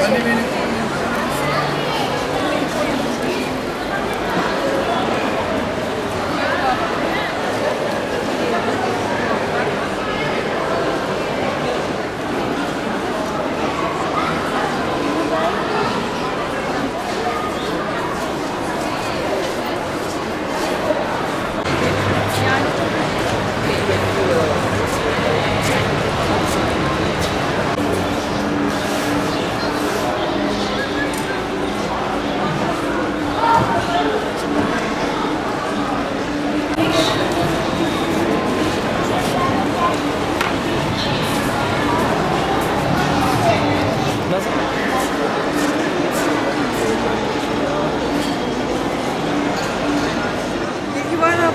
Twenty minutes.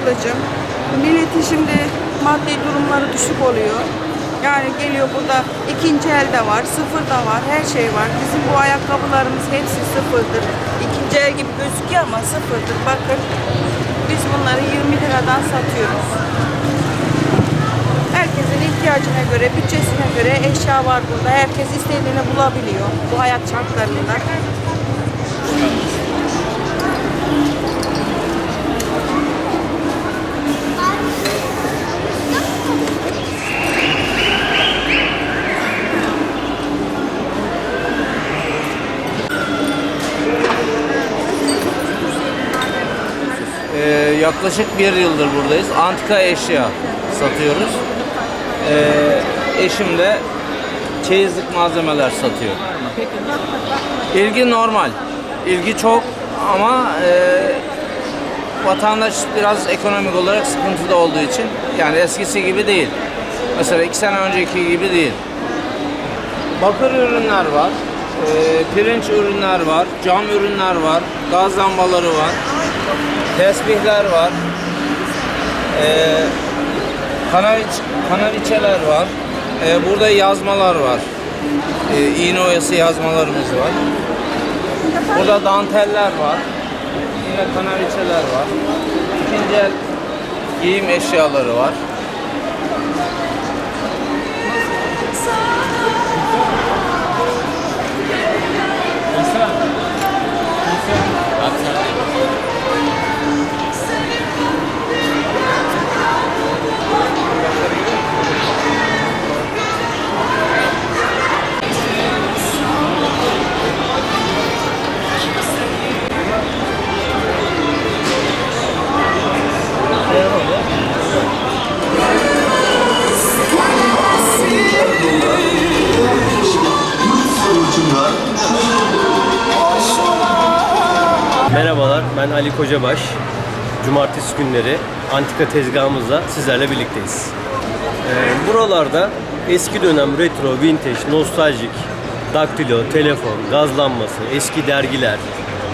Ablacığım. Milletin şimdi maddi durumları düşük oluyor. Yani geliyor burada ikinci el de var, sıfır da var, her şey var. Bizim bu ayakkabılarımız hepsi sıfırdır. İkinci el gibi gözüküyor ama sıfırdır. Bakın biz bunları 20 liradan satıyoruz. Herkesin ihtiyacına göre, bütçesine göre eşya var burada. Herkes istediğini bulabiliyor bu hayat şartlarında. Ee, yaklaşık bir yıldır buradayız. Antika eşya satıyoruz. Ee, eşim de çeyizlik malzemeler satıyor. İlgi normal. İlgi çok ama e, vatandaş biraz ekonomik olarak sıkıntıda olduğu için yani eskisi gibi değil. Mesela iki sene önceki gibi değil. Bakır ürünler var, e, pirinç ürünler var, cam ürünler var, gaz lambaları var, tesbihler var, e, kanaviç, kanaviçeler var, e, burada yazmalar var, e, iğne oyası yazmalarımız var. Burada danteller var, yine kanaviçeler var, ikinci el giyim eşyaları var. Ben Ali Kocabaş. Cumartesi günleri antika tezgahımızla sizlerle birlikteyiz. Ee, buralarda eski dönem retro, vintage, nostaljik, daktilo, telefon, gaz lambası, eski dergiler,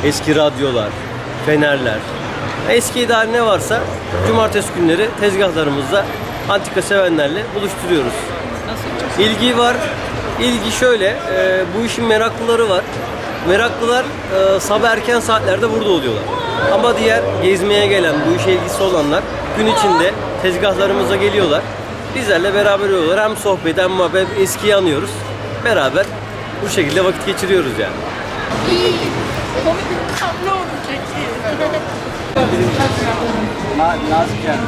eski radyolar, fenerler, eski idare ne varsa cumartesi günleri tezgahlarımızda antika sevenlerle buluşturuyoruz. İlgi var. İlgi şöyle, e, bu işin meraklıları var. Meraklılar e, sabah erken saatlerde burada oluyorlar. Ama diğer gezmeye gelen, bu işe ilgisi olanlar gün içinde tezgahlarımıza geliyorlar. Bizlerle beraber oluyorlar. Hem sohbet hem muhabbet, hem eskiyi anıyoruz. Beraber bu şekilde vakit geçiriyoruz yani. Komik bir tablo olacak. Nazik yani.